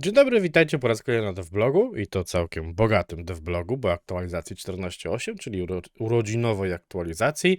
Dzień dobry, witajcie po raz kolejny na DevBlogu i to całkiem bogatym DevBlogu, bo aktualizacji 14.8, czyli uro- urodzinowej aktualizacji.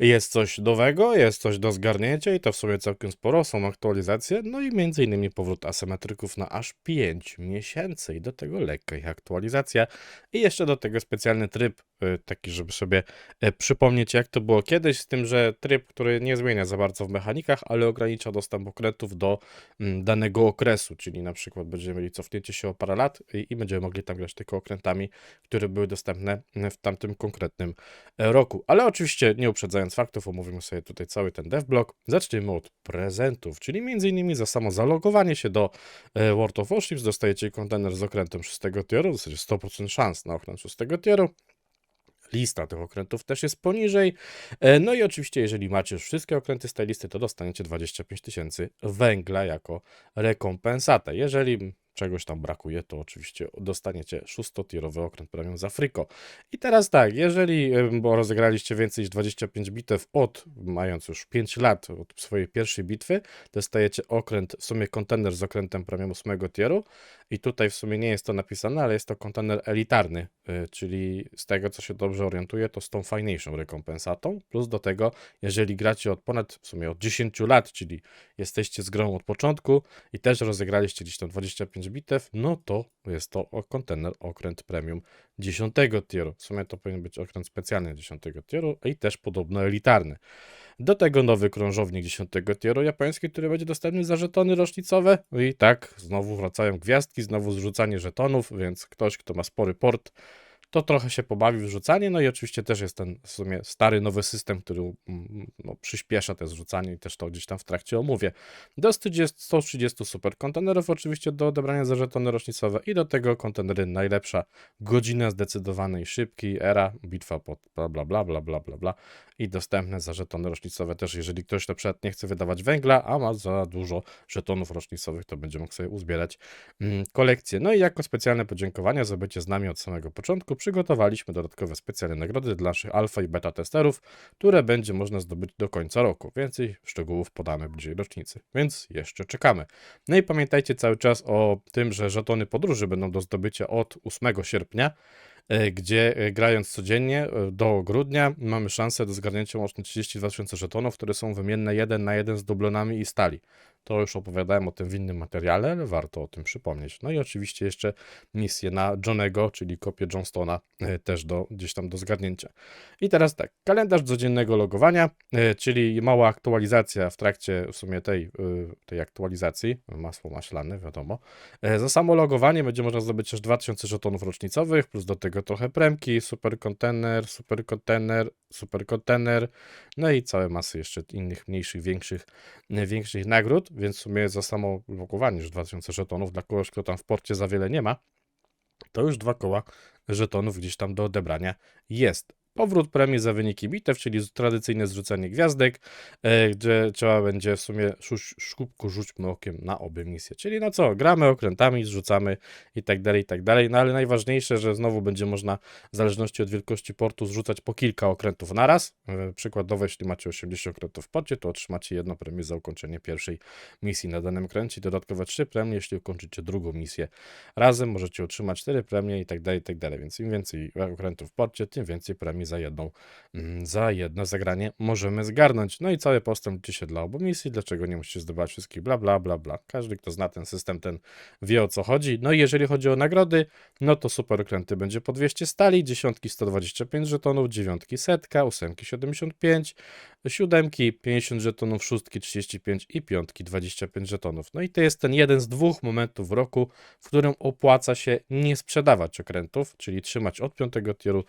Jest coś nowego, jest coś do zgarnięcia i to w sumie całkiem sporo, są aktualizacje, no i między innymi powrót asymetryków na aż 5 miesięcy i do tego lekka ich aktualizacja i jeszcze do tego specjalny tryb, y, taki żeby sobie e, przypomnieć jak to było kiedyś, z tym, że tryb, który nie zmienia za bardzo w mechanikach, ale ogranicza dostęp okrętów do mm, danego okresu, czyli na przykład będziemy mieli cofnięcie się o parę lat i, i będziemy mogli tam grać tylko okrętami, które były dostępne mm, w tamtym konkretnym e, roku. Ale oczywiście nie uprzedzając faktów, omówimy sobie tutaj cały ten devblog. Zaczniemy od prezentów, czyli innymi za samo zalogowanie się do e, World of Warships dostajecie kontener z okrętem 6 tieru, w zasadzie 100% szans na okręt 6 tieru. Lista tych okrętów też jest poniżej. E, No i oczywiście, jeżeli macie już wszystkie okręty z tej listy, to dostaniecie 25 tysięcy węgla jako rekompensatę. Jeżeli czegoś tam brakuje, to oczywiście dostaniecie szóstotierowy okręt premium z Afriko. I teraz tak, jeżeli bo rozegraliście więcej niż 25 bitew od, mając już 5 lat od swojej pierwszej bitwy, dostajecie okręt, w sumie kontener z okrętem premium 8 tieru i tutaj w sumie nie jest to napisane, ale jest to kontener elitarny, y, czyli z tego co się dobrze orientuję, to z tą fajniejszą rekompensatą, plus do tego, jeżeli gracie od ponad, w sumie od 10 lat, czyli jesteście z grą od początku i też rozegraliście gdzieś tam 25 bitew, no to jest to kontener okręt premium 10 tieru. W sumie to powinien być okręt specjalny 10 tieru i też podobno elitarny. Do tego nowy krążownik 10 tieru japoński, który będzie dostępny za żetony rocznicowe. I tak, znowu wracają gwiazdki, znowu zrzucanie żetonów, więc ktoś, kto ma spory port, to trochę się pobawi w rzucanie. No i oczywiście też jest ten w sumie stary, nowy system, który mm, no, przyspiesza te zrzucanie i też to gdzieś tam w trakcie omówię. Do 130, 130 super kontenerów oczywiście do odebrania za żetony rocznicowe i do tego kontenery najlepsza godzina zdecydowanej szybkiej, era, bitwa pod bla bla bla bla bla bla bla i dostępne za żetony rocznicowe też, jeżeli ktoś na przykład nie chce wydawać węgla, a ma za dużo żetonów rocznicowych, to będzie mógł sobie uzbierać mm, kolekcję. No i jako specjalne podziękowania za bycie z nami od samego początku przygotowaliśmy dodatkowe specjalne nagrody dla naszych alfa i beta testerów, które będzie można zdobyć do końca roku. Więcej szczegółów podamy bliżej rocznicy, więc jeszcze czekamy. No i pamiętajcie cały czas o tym, że żetony podróży będą do zdobycia od 8 sierpnia, gdzie e, grając codziennie e, do grudnia mamy szansę do zgarnięcia łącznie 32 tysiące żetonów, które są wymienne jeden na jeden z dublonami i stali. To już opowiadałem o tym w innym materiale, ale warto o tym przypomnieć. No i oczywiście jeszcze misję na Johnego, czyli kopię Johnstona, e, też do, gdzieś tam do zgarnięcia. I teraz tak, kalendarz codziennego logowania, e, czyli mała aktualizacja w trakcie w sumie tej, e, tej aktualizacji, masło maślane, wiadomo. Za samo logowanie będzie można zdobyć aż 2000 żetonów rocznicowych, plus do tego trochę premki, super kontener, super kontener, super kontener, no i całe masy jeszcze innych mniejszych, większych, większych nagród, więc w sumie za samo logowanie już 2000 żetonów dla kogoś, kto tam w porcie za wiele nie ma, to już dwa koła żetonów gdzieś tam do odebrania jest. Powrót premii za wyniki bitew, czyli tradycyjne zrzucanie gwiazdek, e, gdzie trzeba będzie w sumie szuć, szkubku rzućmy okiem na obie misje. Czyli na co? Gramy okrętami, zrzucamy i tak dalej, i tak dalej. No ale najważniejsze, że znowu będzie można w zależności od wielkości portu zrzucać po kilka okrętów naraz. E, Przykładowo, jeśli macie 80 okrętów w porcie, to otrzymacie jedno premię za ukończenie pierwszej misji na danym okręcie i dodatkowe trzy premie, jeśli ukończycie drugą misję razem możecie otrzymać 4 premie i tak dalej, i tak dalej. Więc im więcej okrętów w porcie, tym więcej premii za jedną, mm, za jedno zagranie możemy zgarnąć. No i cały postęp liczy się dla obu misji, dlaczego nie musicie zdobywać wszystkich, bla, bla, bla, bla. Każdy, kto zna ten system, ten wie o co chodzi. No i jeżeli chodzi o nagrody, no to super okręty będzie po 200 stali, dziesiątki 125 żetonów, dziewiątki setka, ósemki 75, siódemki 50 żetonów, szóstki 35 i piątki 25 żetonów. No i to jest ten jeden z dwóch momentów w roku, w którym opłaca się nie sprzedawać okrętów, czyli trzymać od piątego tieru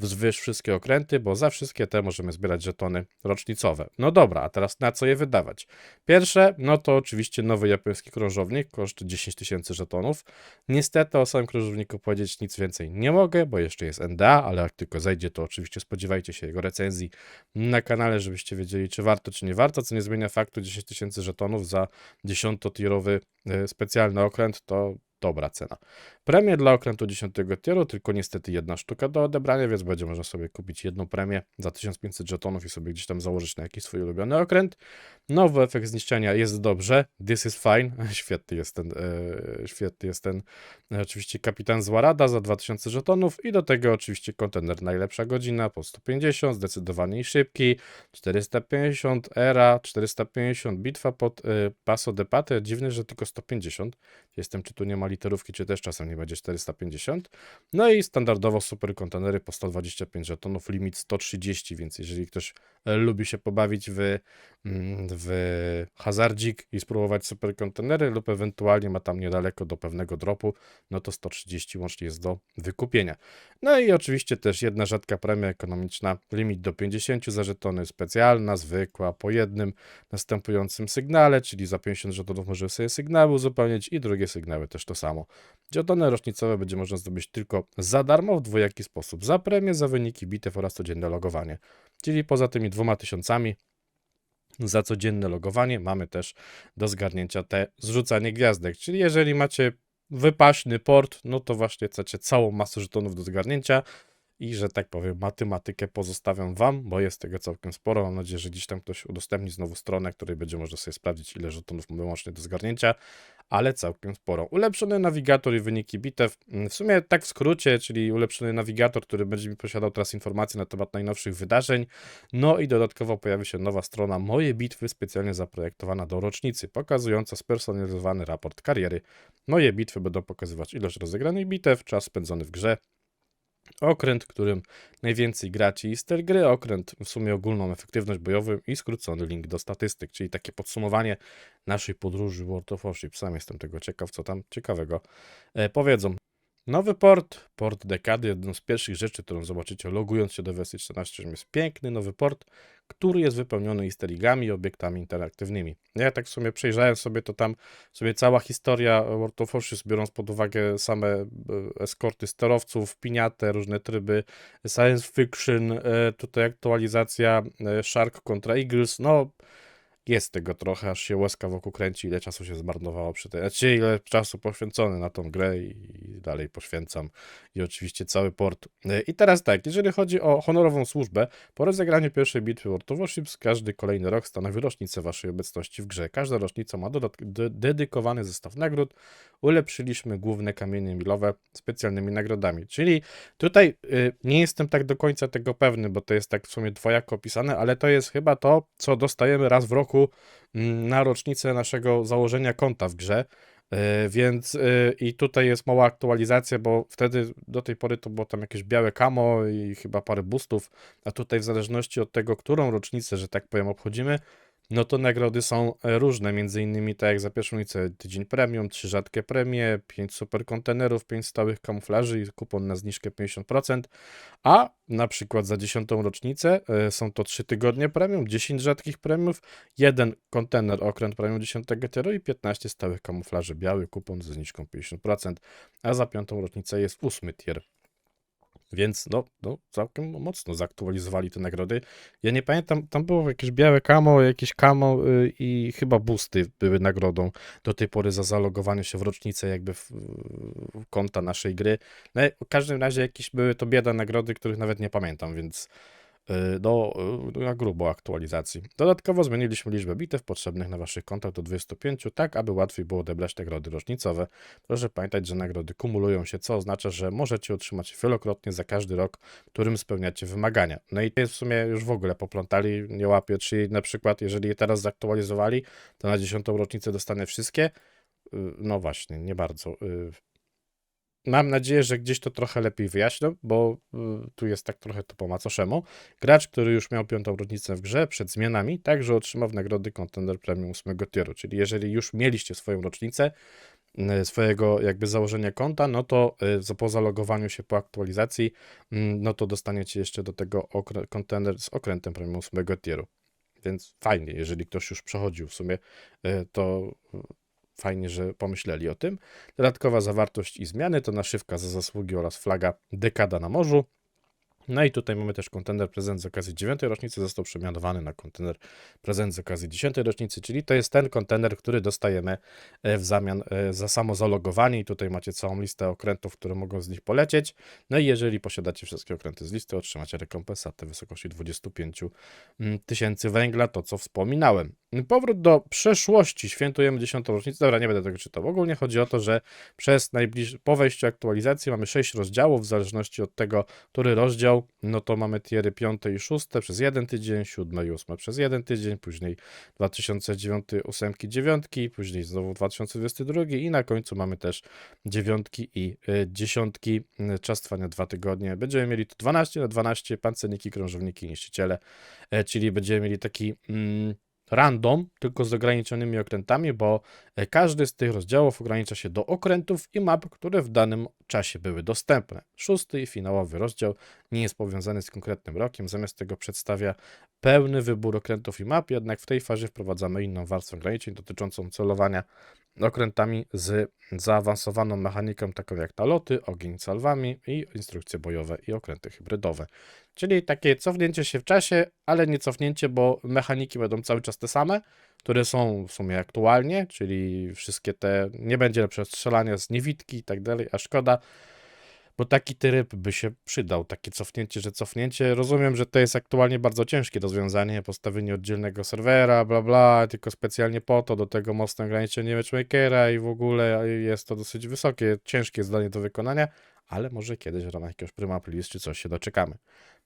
wzwyż wszystkie okręty, bo za wszystkie te możemy zbierać żetony rocznicowe. No dobra, a teraz na co je wydawać? Pierwsze, no to oczywiście nowy japoński krążownik, koszt 10 tysięcy żetonów. Niestety o samym krążowniku powiedzieć nic więcej nie mogę, bo jeszcze jest NDA, ale jak tylko zejdzie, to oczywiście spodziewajcie się jego recenzji na kanale, żebyście wiedzieli, czy warto, czy nie warto, co nie zmienia faktu 10 tysięcy żetonów za 10-tierowy e, specjalny okręt, to dobra cena. Premie dla okrętu 10 tieru, tylko niestety jedna sztuka do odebrania, więc będzie można sobie kupić jedną premię za 1500 żetonów i sobie gdzieś tam założyć na jakiś swój ulubiony okręt. Nowy efekt zniszczenia jest dobrze, this is fine, świetny jest ten, e, świetny jest ten e, oczywiście kapitan z Warada za 2000 żetonów i do tego oczywiście kontener najlepsza godzina po 150, zdecydowanie szybki, 450, era, 450, bitwa pod e, Paso de Pate, dziwne, że tylko 150, jestem czy tu nie ma literówki, czy też czasem nie będzie 450, no i standardowo super kontenery po 125 żetonów, limit 130, więc jeżeli ktoś e, lubi się pobawić w, mm, w hazardzik i spróbować super kontenery lub ewentualnie ma tam niedaleko do pewnego dropu, no to 130 łącznie jest do wykupienia. No i oczywiście też jedna rzadka premia ekonomiczna, limit do 50 za żetony, specjalna, zwykła, po jednym następującym sygnale, czyli za 50 żetonów możemy sobie sygnały uzupełnić i drugie sygnały też to samo. Żetony rocznicowe będzie można zdobyć tylko za darmo w dwojaki sposób, za premię, za wyniki bitew oraz codzienne logowanie. Czyli poza tymi dwoma tysiącami za codzienne logowanie mamy też do zgarnięcia te zrzucanie gwiazdek. Czyli jeżeli macie wypaśny port, no to właśnie chcecie całą masę żetonów do zgarnięcia i że tak powiem, matematykę pozostawiam wam, bo jest tego całkiem sporo. Mam nadzieję, że gdzieś tam ktoś udostępni znowu stronę, której będzie można sobie sprawdzić, ile żetonów mamy łącznie do zgarnięcia, ale całkiem sporo. Ulepszony nawigator i wyniki bitew. Mm, W sumie tak w skrócie, czyli ulepszony nawigator, który będzie mi posiadał teraz informacje na temat najnowszych wydarzeń. No i dodatkowo pojawi się nowa strona Moje Bitwy, specjalnie zaprojektowana do rocznicy, pokazująca spersonalizowany raport kariery. Moje bitwy będą pokazywać ilość rozegranych bitew, czas spędzony w grze, okręt, którym najwięcej graczy i styl gry, okręt w sumie ogólną efektywność bojową i skrócony link do statystyk, czyli takie podsumowanie naszej podróży World of Warship. Sam jestem tego ciekaw, co tam ciekawego e, powiedzą. Nowy port, port dekady, jedną z pierwszych rzeczy, którą zobaczycie logując się do wersji 14, jest piękny nowy port, który jest wypełniony easter i obiektami interaktywnymi. Ja tak w sumie przejrzałem sobie to tam, sobie cała historia World of Warship, biorąc pod uwagę same e, eskorty sterowców, piniate, różne tryby, science fiction, e, tutaj aktualizacja e, Shark kontra Eagles, no jest tego trochę, aż się łezka wokół kręci, ile czasu się zmarnowało przy tej, znaczy ile czasu poświęcony na tą grę i dalej poświęcam i oczywiście cały port. E, I teraz tak, jeżeli chodzi o honorową służbę, po rozegraniu pierwszej bitwy World of Warships każdy kolejny rok stanowi rocznicę waszej obecności w grze. Każda rocznica ma de- dedykowany zestaw nagród. Ulepszyliśmy główne kamienie milowe specjalnymi nagrodami, czyli tutaj y, nie jestem tak do końca tego pewny, bo to jest tak w sumie dwojako opisane, ale to jest chyba to, co dostajemy raz w roku mm, na rocznicę naszego założenia konta w grze. E, Więc e, i tutaj jest mała aktualizacja, bo wtedy do tej pory to było tam jakieś białe kamo i chyba parę boostów, a tutaj w zależności od tego, którą rocznicę, że tak powiem, obchodzimy, no to nagrody są e, różne, między innymi tak jak za pierwszą rocznicę tydzień premium, trzy rzadkie premie, 5 super kontenerów, 5 stałych kamuflaży i kupon na zniżkę 50%, a na przykład za dziesiątą rocznicę e, są to 3 tygodnie premium, 10 rzadkich premiów, jeden kontener okręt premium 10 tieru i 15 stałych kamuflaży biały, kupon ze zniżką 50%, a za piątą rocznicę jest 8 tier. Więc no, no, całkiem mocno zaktualizowali te nagrody. Ja nie pamiętam, tam było jakieś białe kamo, jakieś kamo y, i chyba boosty były nagrodą do tej pory za zalogowanie się w rocznicę jakby w, w konta naszej gry. No, w każdym razie jakieś były to bieda nagrody, których nawet nie pamiętam, więc y, no, y, na grubo aktualizacji. Dodatkowo zmieniliśmy liczbę bitew potrzebnych na waszych kontach do 25, tak aby łatwiej było odebrać nagrody rocznicowe. Proszę pamiętać, że nagrody kumulują się, co oznacza, że możecie otrzymać wielokrotnie za każdy rok, którym spełniacie wymagania. No i to jest w sumie już w ogóle poplątali, nie łapię, czyli na przykład jeżeli je teraz zaktualizowali, to na 10 rocznicę dostanę wszystkie. Y, No właśnie, nie bardzo. Mam nadzieję, że gdzieś to trochę lepiej wyjaśnią, bo y, tu jest tak trochę to po macoszemu. Gracz, który już miał piątą rocznicę w grze przed zmianami, także otrzymał w nagrody Contender Premium 8 tieru. Czyli jeżeli już mieliście swoją rocznicę, y, swojego jakby założenia konta, no to y, po zalogowaniu się po aktualizacji, mm, no to dostaniecie jeszcze do tego kontener z okrętem Premium 8 tieru. Więc fajnie, jeżeli ktoś już przechodził w sumie, to fajnie, że pomyśleli o tym. Dodatkowa zawartość i zmiany to naszywka za zasługi oraz flaga Dekada na morzu. No i tutaj mamy też kontener prezent z okazji 9 rocznicy, został przemianowany na kontener prezent z okazji 10 rocznicy, czyli to jest ten kontener, który dostajemy e, w zamian e, za samo zalogowanie i tutaj macie całą listę okrętów, które mogą z nich polecieć. No i jeżeli posiadacie wszystkie okręty z listy, otrzymacie rekompensatę w wysokości 25 mm, tysięcy węgla, to co wspominałem. Powrót do przeszłości, świętujemy 10 rocznicę, dobra, nie będę tego czytał. Ogólnie chodzi o to, że przez najbliż... po wejściu aktualizacji mamy 6 rozdziałów, w zależności od tego, który rozdział, no to mamy tiery 5 i 6 przez jeden tydzień, 7 i 8 przez jeden tydzień, później 2009, 8, 9, później znowu 2022 i na końcu mamy też dziewiątki i y, dziesiątki. Y, Czas trwania dwa tygodnie. Będziemy mieli tu 12 na 12 pancerniki, krążowniki, niszczyciele, e, czyli będziemy mieli taki mm, random, tylko z ograniczonymi okrętami, bo e, każdy z tych rozdziałów ogranicza się do okrętów i map, które w danym czasie były dostępne. Szósty i finałowy rozdział nie jest powiązany z konkretnym rokiem, zamiast tego przedstawia pełny wybór okrętów i map, jednak w tej fazie wprowadzamy inną warstwę ograniczeń dotyczącą celowania okrętami z zaawansowaną mechaniką taką jak naloty, ogień salwami i instrukcje bojowe i okręty hybrydowe. Czyli takie cofnięcie się w czasie, ale nie cofnięcie, bo mechaniki będą cały czas te same, które są w sumie aktualnie, czyli wszystkie te, nie będzie lepsze strzelania z niewidki i tak dalej, a szkoda, bo taki tryb by się przydał, takie cofnięcie, że cofnięcie. Rozumiem, że to jest aktualnie bardzo ciężkie rozwiązanie, postawienie oddzielnego serwera, bla bla, tylko specjalnie po to, do tego mocne ograniczenie matchmakera i w ogóle jest to dosyć wysokie, ciężkie zdanie do wykonania, ale może kiedyś w ramach jakiegoś prima czy coś się doczekamy.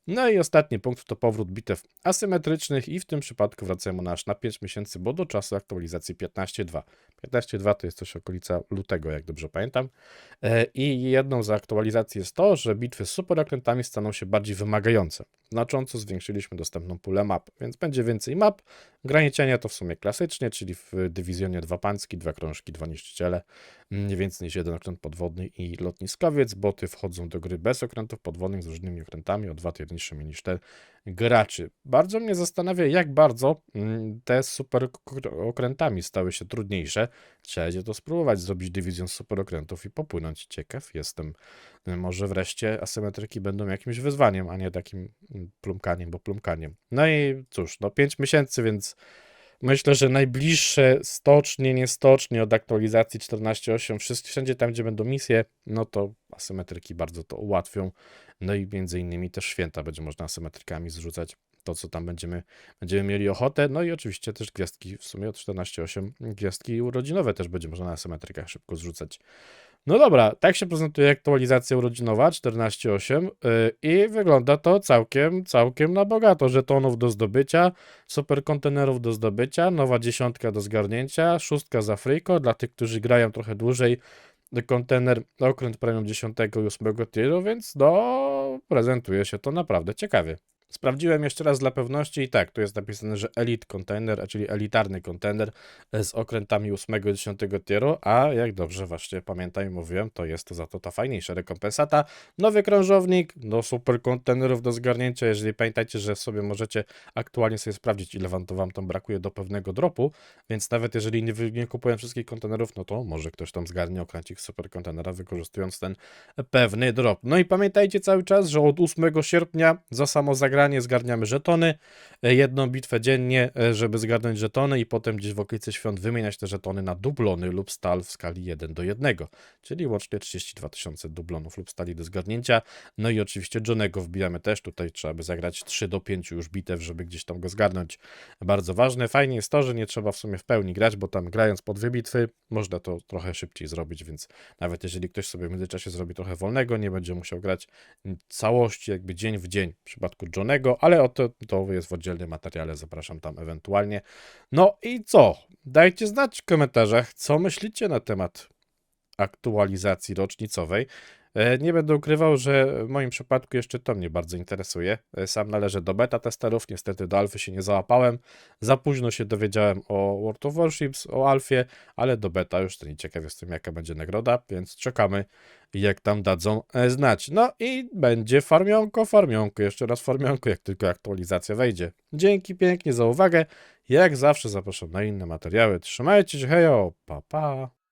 No i ostatni punkt to powrót bitew asymetrycznych i w tym przypadku wracamy na aż na 5 miesięcy, bo do czasu aktualizacji 15.2. 15.2 to jest coś okolica lutego, jak dobrze pamiętam. E, I jedną z aktualizacji jest to, że bitwy z superokrętami staną się bardziej wymagające. Znacząco zwiększyliśmy dostępną pulę map, więc będzie więcej map. Graniczenia to w sumie klasycznie, czyli w dywizjonie dwa pański, dwa krążki, dwa niszczyciele, nie więcej niż jeden okręt podwodny i lotniskowiec. Boty wchodzą do gry bez okrętów podwodnych z różnymi okrętami, o dwa trudniejszymi niż te graczy. Bardzo mnie zastanawia, jak bardzo mm, te super okr- okrętami stały się trudniejsze. Trzeba będzie to spróbować, zrobić dywizjon super okrętów i popłynąć. Ciekaw jestem. Może wreszcie asymetryki będą jakimś wyzwaniem, a nie takim mm, plumkaniem, bo plumkaniem. No i cóż, no 5 miesięcy, więc myślę, że najbliższe stocznie, nie stocznie od aktualizacji 14.8, wszędzie, tam, gdzie będą misje, no to asymetryki bardzo to ułatwią. No i między innymi też święta będzie można asymetrykami zrzucać to, co tam będziemy, będziemy mieli ochotę. No i oczywiście też gwiazdki, w sumie od 14.8 gwiazdki urodzinowe też będzie można na asymetrykach szybko zrzucać. No dobra, tak się prezentuje aktualizacja urodzinowa 14.8 yy, i wygląda to całkiem, całkiem na bogato. Żetonów do zdobycia, super kontenerów do zdobycia, nowa dziesiątka do zgarnięcia, szóstka za friko dla tych, którzy grają trochę dłużej, kontener okręt premium 10 i 8 tieru, więc no prezentuje się to naprawdę ciekawie. Sprawdziłem jeszcze raz dla pewności i tak, tu jest napisane, że Elite Container, czyli elitarny kontener z okrętami 8 i 10 tieru, a jak dobrze właśnie pamiętam i mówiłem, to jest to za to ta fajniejsza rekompensata. Nowy krążownik, do super kontenerów do zgarnięcia, jeżeli pamiętajcie, że sobie możecie aktualnie sobie sprawdzić, ile wam to wam tam brakuje do pewnego dropu, więc nawet jeżeli nie, nie kupują wszystkich kontenerów, no to może ktoś tam zgarnie okręcik super kontenera, wykorzystując ten pewny drop. No i pamiętajcie cały czas, że od 8 sierpnia za samo zagranie zgarniamy żetony, e, jedną bitwę dziennie, e, żeby zgarnąć żetony i potem gdzieś w okolicy świąt wymieniać te żetony na dublony lub stal w skali 1 do 1, czyli łącznie 32 tysiące dublonów lub stali do zgarnięcia. No i oczywiście Johnego wbijamy też, tutaj trzeba by zagrać 3 do 5 już bitew, żeby gdzieś tam go zgarnąć. Bardzo ważne. Fajnie jest to, że nie trzeba w sumie w pełni grać, bo tam grając po dwie bitwy, można to trochę szybciej zrobić, więc nawet jeżeli ktoś sobie w międzyczasie zrobi trochę wolnego, nie będzie musiał grać całości jakby dzień w dzień w przypadku Ale o to, to jest w oddzielnym materiale, zapraszam tam ewentualnie. No i co? Dajcie znać w komentarzach, co myślicie na temat aktualizacji rocznicowej. E, Nie będę ukrywał, że w moim przypadku jeszcze to mnie bardzo interesuje. E, Sam należę do beta testerów, niestety do alfy się nie załapałem. Za późno się dowiedziałem o World of Warships, o alfie, ale do beta już to nie ciekaw jestem jaka będzie nagroda, więc czekamy jak tam dadzą e, znać. No i będzie farmionko, farmionko, jeszcze raz farmionko, jak tylko aktualizacja wejdzie. Dzięki pięknie za uwagę. Jak zawsze zapraszam na inne materiały. Trzymajcie się, hejo, pa pa.